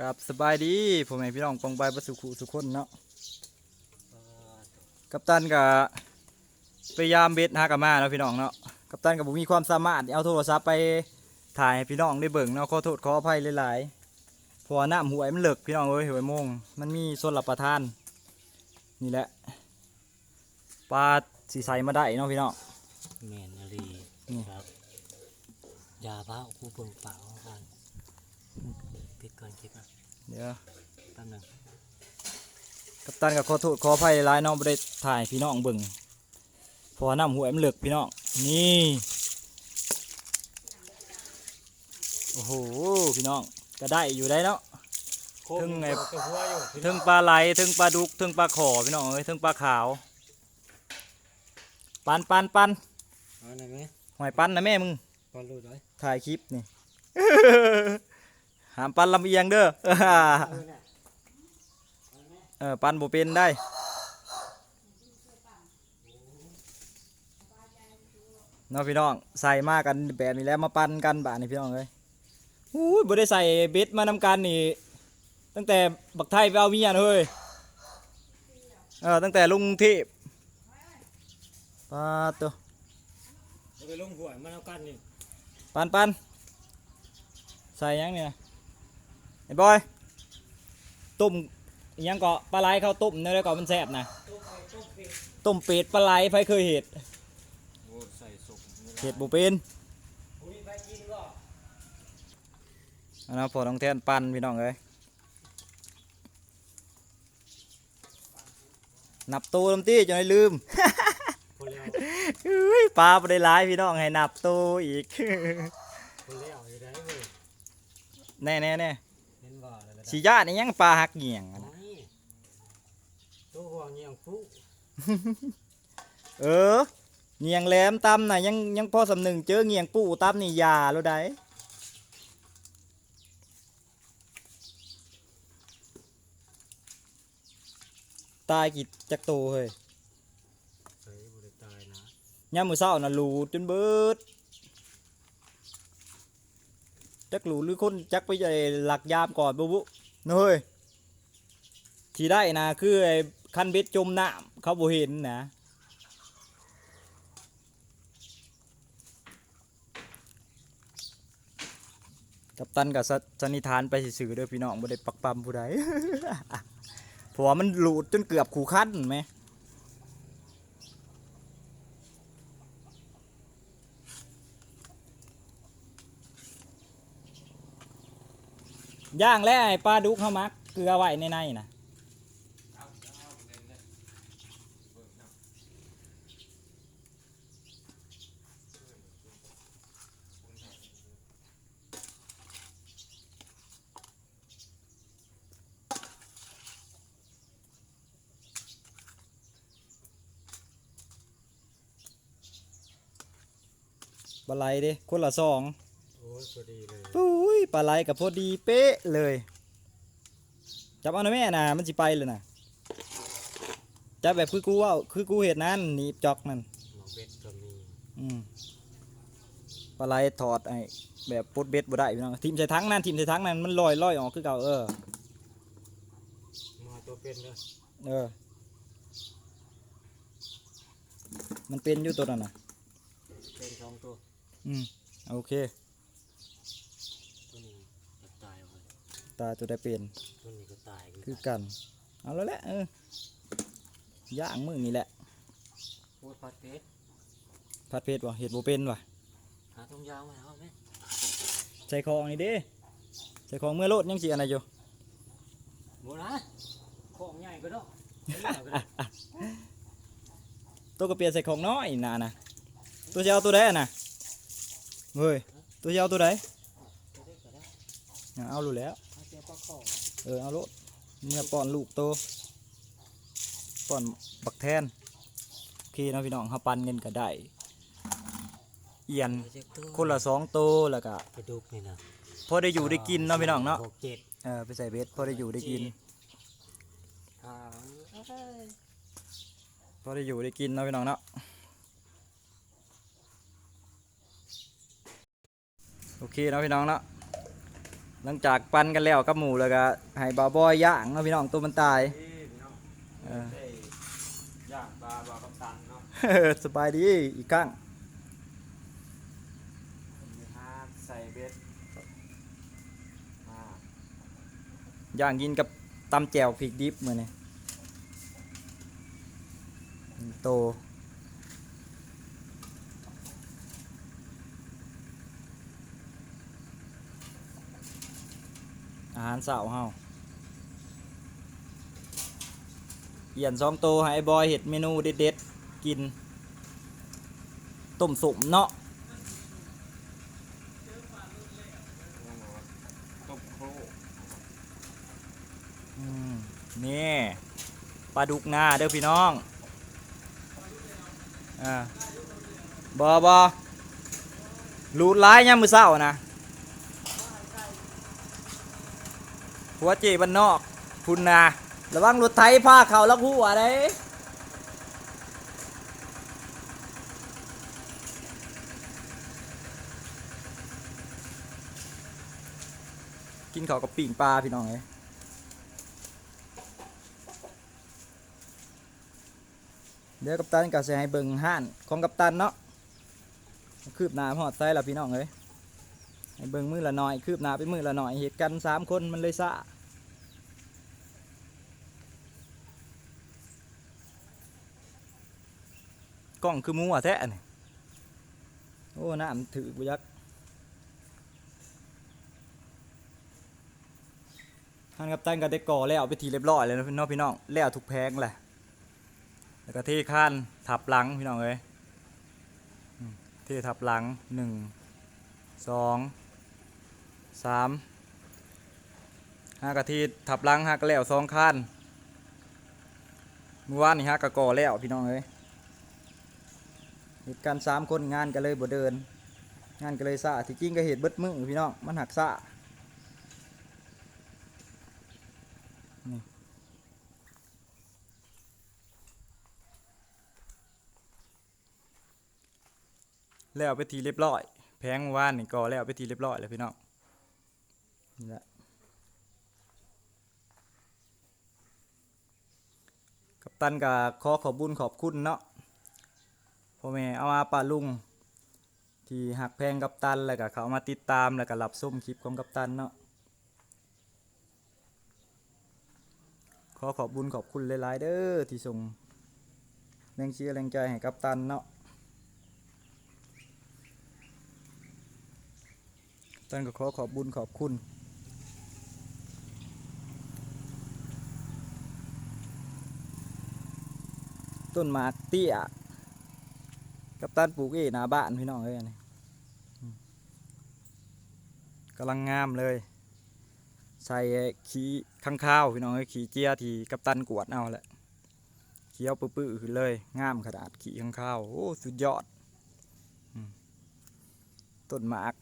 กับสบายดีผมเองพี่น้องปองไปประสุขุสุขคนเนาะกัปตันกับพยายามเบ็ดหากบมาเนาะพี่น้องเนาะกัปตันกับผมมีความสามารถเอาโทรศัพท์ไปถ่ายให้พี่น้องได้เบิ่งเนาะขอโทษขออภัยหลายๆพราะว่าน้ำหวยมันเลิกพี่น้องเอ้ยหวยมงมันมีส่วนรับประทาน นี่แหละปลาสีใสมาได้เนาะพี่น้องแมนนารีครับยาบ้าคู่เปิงเปล่ากัน ปิดก่อนคลิปนะเดี๋ยวแป๊บหนึงกัปตันกับขอโทษขออภัยหลายๆเน้องไม่ได้ถ่ายให้พี่น้องเบิ่งเพราะว่าน้ำหวยมันเลิกพี่น้องนี่โอ้โหพี่น้องก็ได้อยู่ได้เนาะถึงไงตัวหัวอยู่พี่ถึงปลาไหลถึงปลาดุกถึงปลาขอพี่น้องเอ้ยถึงปลาขาว ปันปันปันเอาหน่อยไหมหอยปันนะแม่มึงพอรู้ด้วยถ่ายคลิปนี่ หามปันลำเอียงเด้อเออปันบ่เป็นได้เนาะพี่น้องใส่มากันแบบนี้แล้วมาปันกันบาดนี่พี่น้องเอ้ยอู้ยบ่ได้ใส่เบ็ดมานำกันนี่ตั้งแต่บักไทยไปเอาเมียนะเฮ้ยเออตั้งแต่ลุงเทพปาดตัวจะไปลงหวยมาแล้วกันนี่ปันปันใส่ยังเนี่ยไอ้บอยต้มอิหยังเกาะปลาไหลเข้าวต้มเนี่ยแล้วก็มันแซ่บนะต้มเป็ดปลาไหลไฟเคยเห็ดโอ้ใส่สุกเห็ดบุเป็นอันนั้นพอต้องแทนปันพี่น้องเอ้ยนับตัวลำตี้จนได้ลืมพอแล้วเอ้ยปลาบ่ได้หลายพี่น้องให้นับตัวอีกแน่แน่แน่ ได้สีญาตินี่ยังปลาหักเหงี่ยงอะนะโอ้ยตัวหัวเงียงปุ๊เออเหงี่ยงแหลมตำน่ะยังยังพอสำนึงเจอเหงี่ยงปู่ตำนี่อยาแล้วได้ตายกี่จักโตเฮ้ยใส่บุได้ตายนะย่ามมือเศร้าน่ะหลูดจนเบิด จักหลูดหรือคนจักไปใจหลักยามก่อนบุบุเนอะเฮ้ยที่ได้นะคือไอ้คันเบ็ดจมน้ำเขาบ่เห็นนะกับตันกับสันนิษฐานไปสื่อๆเด้อพี่น้องบ่ได้ปักปั๊มผู้ใดเพราะว่ามันหลูดจนเกือบขู่คันไหม ย่างแล้วไอ้ปลาดุกเขามักเกลือไว้ในในนะปลาไหลเด้คนละสองโอ้ยพอดีเลยปุ้ย ปลาไหลกับพอดีเป๊ะเลย จับเอาหน่อยแม่นะมันสิไปเลยนะจับแบบคือกูว่าคือกูเห็นนั่นหนีบจอกนั่นหมอเบ็ดก็มีอืมปลาไหลถอดไอ้แบบปลดเบ็ดบ่ได้พี่น้องทีมใส่ทั้งนั่นทีมใส่ทั้งนั่นมันลอยลอยออกคือเก่าเออมาตัวเป็นเลยเออ มันเป็นอยู่ตัวนั้นน่ะเป็นสองตัว อืม โอเค ตัวนี้ก็ตายเลย ตาตัวได้เป็นตัวนี้ก็ตายคือกัน เอาแล้วแหละเออย่างมึงนี่แหละโคตรพัดเป็ดพัดเพชรวะเห็ดโบเป็นวะหาตรงยาวมาเอาไหมใส่ของนี่เด้ใส่ของเมื่อโลดยังสิอันไหนอยู่โบนะของใหญ่ก็ได้ตัวก็เปลี่ยนใส่ของน้อยนานะตัวจะเอาตัวใดอะนะเฮ้ยตัวจะเอาตัวใดอะเอารู้แล้วเอาเสียปลาของ เออเอาโลดเมื่อป้อนลูกโตป้อนบักแทนโอเคเนาะพี่น้องเขาปันเงินก็ได้เอียนคนละสองโตแล้วก็กระดูกนี่นะพอได้อยู่ได้กินเนาะพี่น้องเนาะหกเจ็ดเออไปใส่เบ็ดพอได้อยู่ได้กินอ่าเอ้ยพอได้อยู่ได้กินเนาะพี่น้องเนาะโอเคเนาะพี่น้องเนาะ หลังจากปันกันแล้วกับหมูแล้วก็ให้บาวบอยย่างเนาะพี่น้องตัวมันตายนี่พี่น้องเออได้ย่างปลาบากับตันเนาะสบายดีอีกครั้งมีฮาใส่เบ็ดมาย่างกินกับตำแจ่วพริกดิบมื้อนี้โต อาหารเสาเฮาเอียนสองโตให้ไอ้บอยเห็ดเมนูเด็ดๆกินต้มสุมเนาะต้มโครกอืมนี่ปลาดุกนาเด้อพี่น้องอ่าบอบอลูดร้ายย่ามมือเศร้านะ หัวเจบันนอกคุณนาระวังรถไถพาเขาแล้วหัวได้กินเขาวกับปิ่งปลาพี่น้องเอ้ยเดี๋ยวกัปตันก็จะให้เบิ่งห้านของกัปตันเนาะคืบหน้าหอดไซแล้วพี่น้องเอ้ยให้เบิ่งมือละหน่อยคืบหน้าไปมือละหน่อยเหตุกันสามคนมันเลยซะ กล้องคือมูอะแท้นี่โอ้น้ำถือบุยักท่านกัปตันก็ได้ก่อแล้วไปทีเรียบร้อยเลยนะพี่น้องพี่น้องแล้วทุกแพงแหละแล้วก็เทข้านทับหลังพี่น้องเอ้ยเททับหลังหนึ่งสองสามห้ากะทีทับหลังห้ากแล้วสองข้านเมื่อวานนี่ห้ากะก่อแล้วพี่น้องเอ้ย เหตุการณ์สามคนงานก็เลยบ่เดิน งานก็เลยซะที่จริงก็เหตุเบิดมือพี่น้องมันหักซะแล้วไปทีเรียบร้อย แพงว่านนี่ก็แล้วไปทีเรียบร้อยแล้วพี่น้องนี่แหละกับตันกับขอขอบบุญขอบคุณเนาะ พ่อแม่เอามาป่าลุง ที่หักแพงกับตันแล้วก็เขามาติดตามแล้วก็รับส้มคลิปของกับตันเนาะขอขอบบุญขอบคุณหลาย ๆ เด้อที่ส่งแรงเชียร์แรงใจให้กับตันเนาะท่านก็ขอขอบบุญขอบคุณต้นหมากเตี้ย กับตันปลูกเอหน้าบ้านพี่น้องเอ้ยอันนี้กำลังงามเลย ใส่ขี้ข้างข้าวพี่น้องเอ้ยขี้เจียที่กัปตันกวดเอาแหละเขี้ยวปื้อๆขึ้นเลยงามขนาดขี้ข้างข้าวโอ้สุดยอดต้นหมาก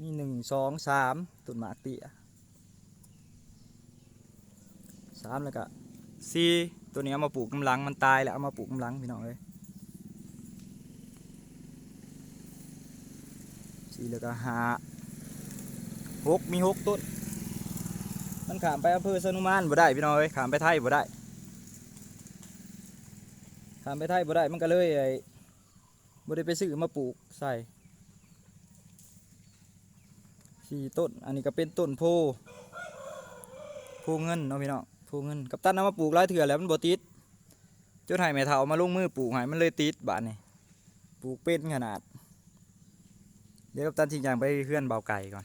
มีหนึ่งสองสามต้นหมากเตี้ยสามแล้วก็ สี่ตัวนี้เอามาปลูกกำลังมันตายแล้วเอามาปลูกกำลังพี่น้องเอ้ยสี่แล้วก็หาหกมีหกต้น มันขามไปอำเภอสนุมานบ่ได้พี่น้องเอ้ยขามไปไทยบ่ได้ขามไปไทยบ่ได้มันก็เลยไอ้บ่ได้ไปซื้อมาปลูกใส่สี่ต้น อันนี้ก็เป็นต้นโพ โพเงินเนาะพี่น้อง โพเงินกับตันเอามาปลูกหลายเถื่อแล้วมันบ่ติดจุดไห้แม่เฒ่ามาลงมือปลูกให้มันเลยติดบาดนี่ปลูกเป็นขนาด เดี๋ยวกับตันทิ้งยางไปเพื่อนเบาไก่ก่อน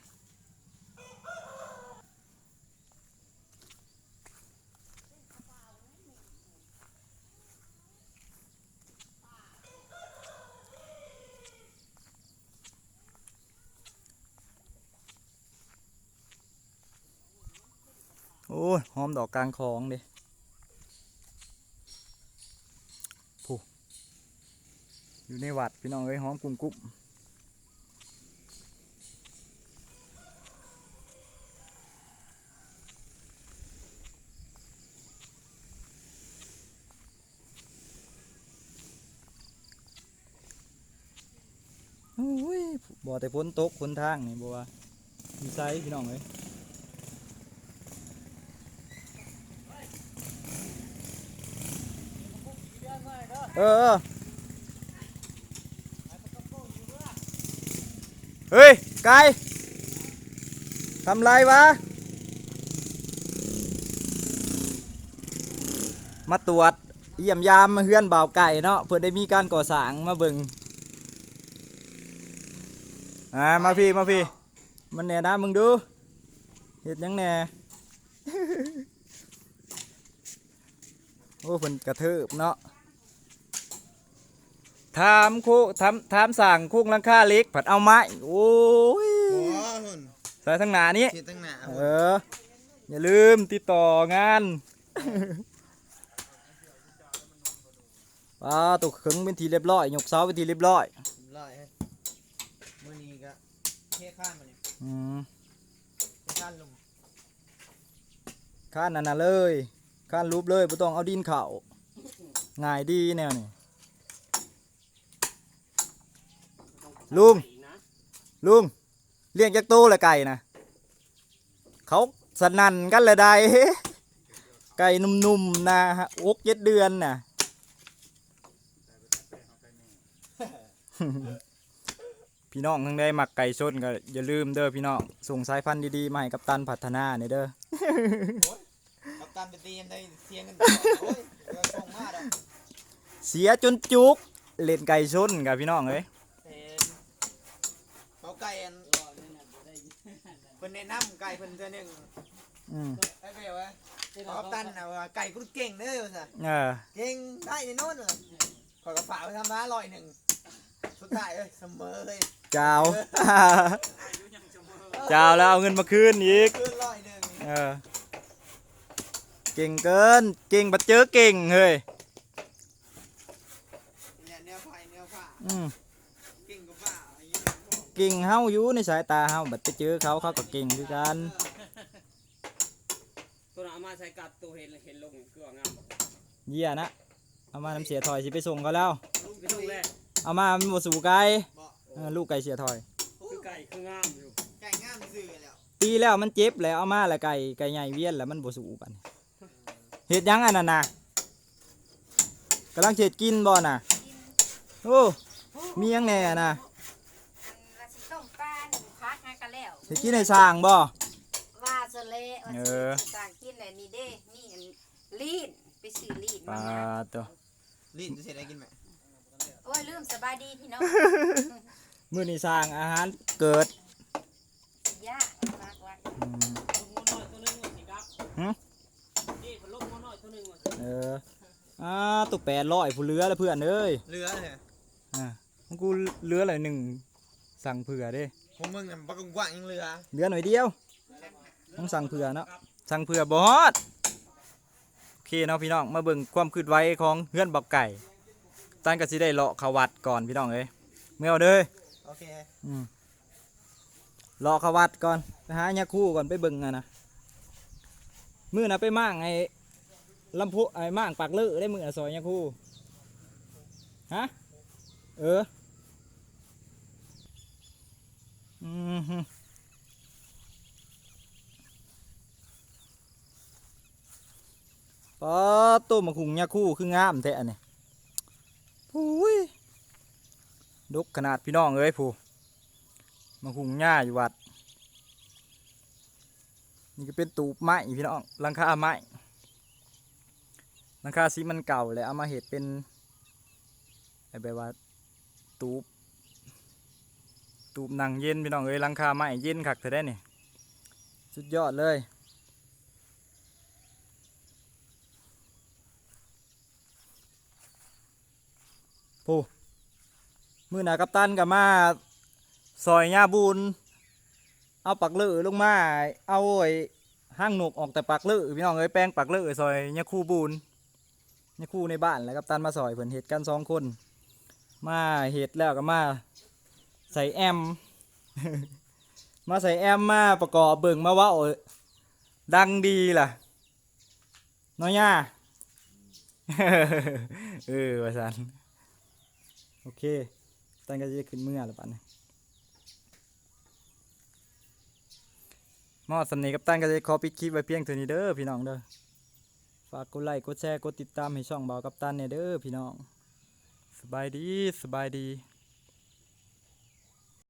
โอ้ยหอมดอกกลางคลองดิผู้อยู่ในวัดพี่น้องเอ้ยหอมกุ้มกุ้มโอ้ยบ่แต่พ้นตกพ้นทางนี่บ่ว่ามีไซพี่น้องเอ้ย เออเฮ้ยไก่ทำไรวะ มาตรวจเยี่ยมยามมาเฮือนบ่าวไก่เนาะเพื่อได้มีการก่อสร้างมาเบิ่งอ่ามาพี่มาพี่มันแน่นะมึงดูเห็ดยังแน่โอ้เพิ่นกระเทิบเนาะ ถามโคถามถามสั่งโคุกหลังคาเล็กผัดเอาไม้โอ้ยโอ้หุ่นใส่ทั้งหนานี้คิดตั้งหนาเอออย่าลืมติดต่องานป้าตกขึงเป็นทีเรียบร้อยยกเสาเป็นทีเรียบร้อยร้อยมื่อนี้ก็เทข้านมาเนี่ยอืมเทข้านลงข้านนั่นน่ะเลยข้านรูปเลยไม่ต้องเอาดินเข่าง่ายดีแนวนี่ ลุงลุงเลี้ยงจักโตเลยไก่นะเขาสนั่นกันเลยได้ไก่นุ่มๆนะฮะอกเจ็ดเดือนน่ะพี่น้องทั้งได้หมักไก่ชนก็อย่าลืมเด้อพี่น้องส่งสายพันธุ์ดีๆมาให้กับตันพัฒนาเนี่ยเด้อกับการไปตีกันได้เสียงกันโอ้ยเดี๋ยวส่งมาดอกเสียจนจุกเล่นไก่ชนกับพี่น้องเอ้ย เขาไก่อันเพิ่นแนะนำไก่เพิ่นเทื่อหนึง อืม ไอ้เบลวะเขากับตันน่ะว่าไก่กู เก่งเด้อว่าซะเออเก่งได้ในโน่นเลยขอยกระฝากไปทำร้านร้อยหนึ่งสุดท้ายเอ้ยเสมอเลยเจ้า เจ้าแล้วเอาเงินมาคืนอีก คืนร้อยหนึ่งเออ เก่งเกิน เก่งบัดเจอเก่งเฮ้ยเนี่ยแนวไฟแนวผ้าอืมเก่งกว่าผ้าอายุเก่งเฮาอยู่ในสายตาเฮาบัดไปเจอเขาเขาก็เก่งคือกันตัวน่ะเอา มาใส่กัดตัวเห็นเห็นลงเกลืองามบ่เยี่ยนะ เอามาน้ำเสียถอยสิไปส่งเขาแล้วไปลงแรกเอามามันบ่สู่ไก่บอกเออลูกไก่เสียถอย คือไก่คืองามอยู่ไก่งามซื่อแล้วตีแล้วมันเจ็บแล้วเอามาแล้วไก่ไก่ใหญ่เวียนแล้วมันบ่สู่ปันเฮ็ดหยังอันนั้นน่ะกำลังเฮ็ดกินบ่น่ะโอ้มีหยังแหน่น่ะอันละสิต้มปลาหนึ่งพักให้กันแล้วเฮ็ดกินให้สร้างบ่ว่าสเละว่าเอสิ อ ต่างกินเลยนี่เด้นี่อันลีนไป ซื้อลีนปมาลานะตัวลิ้นจะเสร็จได้กินไหมโอ้ยลืมสบายดีพี่น้องมื้อนี้สร้างอาหารเกิดยากมากว่าอืมลงน้อยตัวนึงว่าสิครับหึนี่เพิ่นลงน้อยตัวนึงว่าเอออ่าตุกแปดร้อยผู้เหลือแล้วเพื่อนเอ้ยเรือเลยอ่าของกูเหลืออะไรหนึ่งสั่งเผื่อเด้ ของมึงน่ะปักกว้างยังเรือ เหลือหน่อยเดียว ต้องสั่งเผื่อเนาะสั่งเผื่อบอสโอ เคเนาะพี่น้องมาเบิ่งความคืดไว้ของเฮือนบักไก่ตันก็สิได้เลาะเขาวัดก่อนพี่น้องเอ้ยเมื่อาเด้อโอเคอืมเลาะเขาวัดก่อนไปหายาคู่ก่อนไปเบิ่งอะนะมือนะไปมั่างไอ้ลำพุไอ้มั่างปากเลือได้มือนะซอยยาคู่ฮะเอออืม ฮึปอต้มมะขุงยาคู่คืองามแท้อันนี้ผู้ยดกขนาดพี่น้องเอ้ยผู้มะขุงหญ้าอยู่วัด นี่ก็เป็นตูบไม้พี่น้องลังคาไม้ลังคาสีมันเก่าเลยเอามาเห็ดเป็นอ้แบบว่าตูบตูบหนังเย็นพี่น้องเอ้ยลังคาไม้เย็นคักเธอได้นี่สุดยอดเลย ผู้มือหนากัปตันกับมาซอยหญ้าบูนเอาปักเลือลงมา เอาไอ้ห้างหนกออกแต่ปักเลือพี่น้องเอ้ยแป้งปักเลือซอยยาคู่บูนยาคู่ในบ้านแล้วกับตันมาซอยเพิ่นเห็ดกันสองคน มาเห็ดแล้วก็มาใส่แอม มาใส่แอมมาประกอบเบิ่งมาว่าดังดีล่ะน้อยย่าเออว่าสัน โอเคตั้งก็จะขึ้นเมื่อแล้รืะเนี่ยนะมอดสำนีกับตั้งก็จะขอปิดคลิปไว้เพียงเท่านี้เด้อพี่น้องเด้อ ฝากกดไลค์ กดแชร์ กดติดตามให้ช่องเบากับตั้งเนี่ยเด้อพี่น้อง สบายดี สบายดี